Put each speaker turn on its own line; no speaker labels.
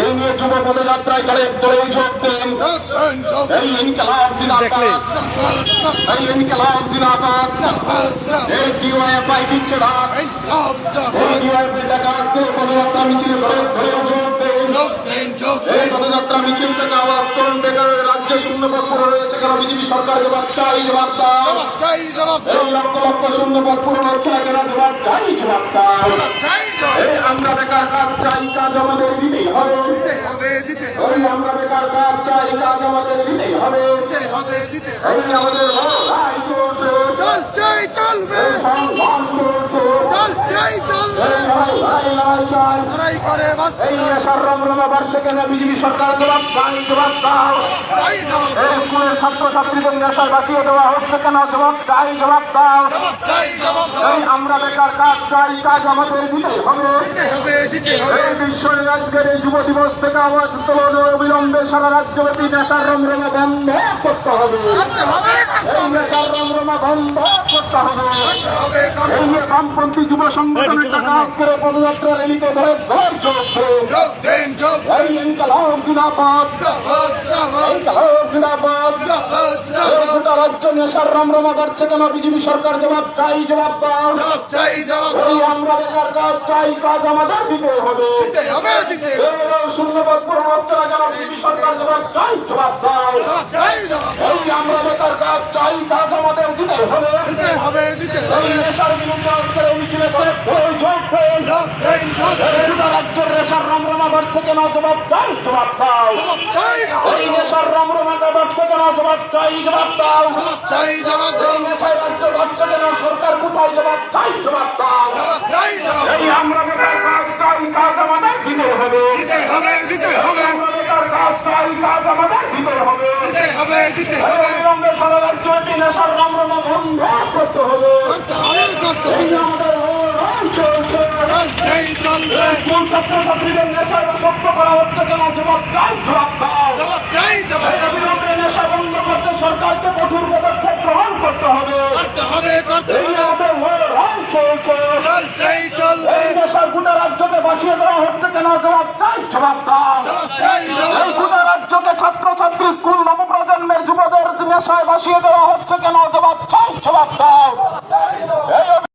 এই নিয়ে যুব পদযাত্রায় করে দলে যোগ দেন। এই ইনকলাব জিন্দাবাদ এই ইনকলাব জিন্দাবাদ এই ডিওয়াইএফআই দিচ্ছে ডাক এই ডাকা আজকে পদযাত্রা মিছিল করে ধরে যোগ দেন। এই পদযাত্রা মিছিল থেকে আওয়াজ তরুণ বেকার রাজ্যে শূন্য পদ বিজেপি সরকার জবাব চাই জবাব দাও। লক্ষ লক্ষ শূন্য পদ পূরণ কেন? জবাব চাই জবাব দাও। আমরা বেকার কাজ চাই কাজ আমাদের দিতেই হবে। এই আমরা বেকার কাজ চাই কাজ আমাদের দিতেই হবে। এই আমাদের লড়াই চলছে। এই সংগ্রাম চলছে। লড়াই চাই। এই রমরমা বিজেপি সরকার জবাব চাই জবাব দাও। স্কুলের ছাত্র ছাত্রীদের নেশায় বাঁচিয়ে দেওয়া হচ্ছে কেন? জবাব চাই জবাব দাও। এই আমরা বেকার কাজ চাই কাজ আমাদের দিতেই হবে। এই বিশ্ব রাজ্যের এই যুব দিবস থেকে আওয়াজ তোলন অবিলম্বে সারা রাজ্যব্যাপী নেশার রমরমা বন্ধ করতে হবে। এই নেশার রমরমা বন্ধ করতে হবে। এই যে বামপন্থী যুব সংগঠনের টাকা করে পদযাত্রা র্যালিতে ধরে। ধৈর্য এই ইনকালাব জিন্দাবাদ ইনকালাব জিন্দাবাদ রাজ্য নেশার রমরমা বাড়ছে কেন? বিজেপি সরকার জবাব চাই জবাব দাও। এই আমরা বেকার কাজ চাই কাজ আমাদের দিতে হবে। কেন? বিজেপি সরকার জবাব চাই জবাব দাও। এই আমরা বেকার কাজ চাই কাজ আমাদের দিতে হবে। নেশার বিরুদ্ধে মিছিলে করে ভোল যোগ দেন। এই রাজ্যের নেশার রমরমা বাড়ছে কেন জবাব চাই জবাব দাও এই নেশার রমরমাটা বাড়ছে কেন জবাব চাই জবাব দাও এই নেশার রাজ্য বাড়ছে কেন সরকার কোথায় জবাব চাই জবাব দাও এই আমরা বেকার কাজ চাই কাজ আমাদের দিতে হবে। আমরা বেকার কাজ চাই কাজ আমাদের দিতে হবে এই অবিলম্বে সারা রাজ্য একটি নেশার রমরমা বন্ধ করতে হবে। এই আমাদের লড়াই স্কুল ছাত্রছাত্রীদের নেশায় সত্য করা হচ্ছে কেন জবাব চাই জবাব দাও। এই অবিলম্বে নেশা বন্ধ করতে সরকারকে কঠোর পদক্ষেপ গ্রহণ করতে হবে। চলছে। এই দেশের গোটা রাজ্যকে বাঁচিয়ে দেওয়া হচ্ছে কেন জবাব চাই জবাব দাও। এই গোটা রাজ্যকে ছাত্রছাত্রী স্কুল নবপ্রজন্মের যুবদের নেশায় বাসিয়ে দেওয়া হচ্ছে কেন জবাব চাই জবাব দাও। এই